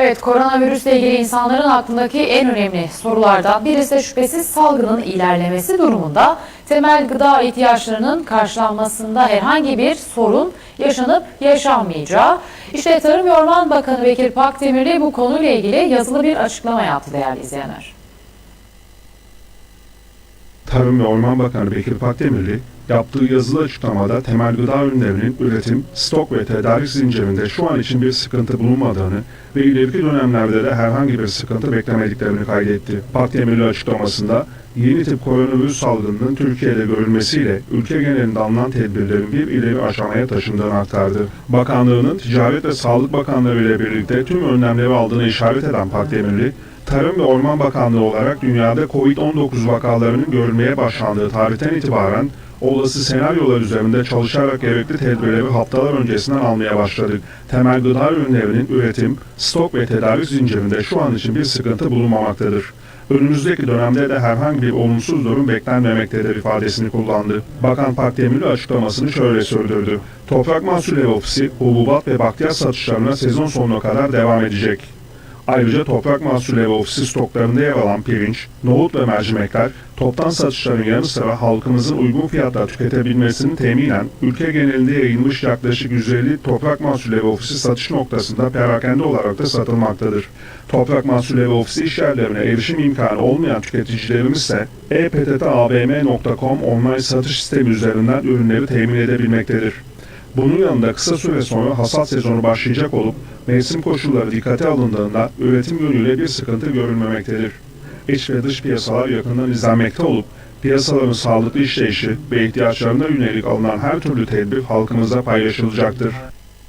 Evet, koronavirüsle ilgili insanların aklındaki en önemli sorulardan birisi de şüphesiz salgının ilerlemesi durumunda temel gıda ihtiyaçlarının karşılanmasında herhangi bir sorun yaşanıp yaşanmayacağı. İşte Tarım ve Orman Bakanı Bekir Pakdemirli bu konuyla ilgili yazılı bir açıklama yaptı değerli izleyenler. Tarım ve Orman Bakanı Bekir Pakdemirli, yaptığı yazılı açıklamada temel gıda ürünlerinin üretim, stok ve tedarik zincirinde şu an için bir sıkıntı bulunmadığını ve ileriki dönemlerde de herhangi bir sıkıntı beklemediklerini kaydetti. Pakdemirli açıklamasında, yeni tip koronavirüs salgınının Türkiye'de görülmesiyle ülke genelinde alınan tedbirlerin bir ileri aşamaya taşındığını aktardı. Bakanlığının Ticaret ve Sağlık Bakanları ile birlikte tüm önlemleri aldığını işaret eden Pakdemirli, Tarım ve Orman Bakanlığı olarak dünyada Covid-19 vakalarının görülmeye başlandığı tarihten itibaren olası senaryolar üzerinde çalışarak gerekli tedbirleri haftalar öncesinden almaya başladık. Temel gıda ürünlerinin üretim, stok ve tedarik zincirinde şu an için bir sıkıntı bulunmamaktadır. Önümüzdeki dönemde de herhangi bir olumsuz durum beklenmemektedir ifadesini kullandı. Bakan Pakdemirli açıklamasını şöyle sürdürdü. Toprak Mahsulleri Ofisi, hububat ve bakliyat satışlarına sezon sonuna kadar devam edecek. Ayrıca Toprak Mahsulleri Ofisi stoklarında yer alan pirinç, nohut ve mercimekler toptan satışların yanı sıra halkımızın uygun fiyatla tüketebilmesini teminen ülke genelinde yayılmış yaklaşık 150 Toprak Mahsulleri Ofisi satış noktasında perakende olarak da satılmaktadır. Toprak Mahsulleri Ofisi işyerlerine erişim imkanı olmayan tüketicilerimiz ise epttabm.com online satış sistemi üzerinden ürünleri temin edebilmektedir. Bunun yanında kısa süre sonra hasat sezonu başlayacak olup mevsim koşulları dikkate alındığında üretim yönüyle bir sıkıntı görülmemektedir. İç ve dış piyasalar yakından izlenmekte olup piyasaların sağlıklı işleyişi ve ihtiyaçlarına yönelik alınan her türlü tedbir halkımıza paylaşılacaktır.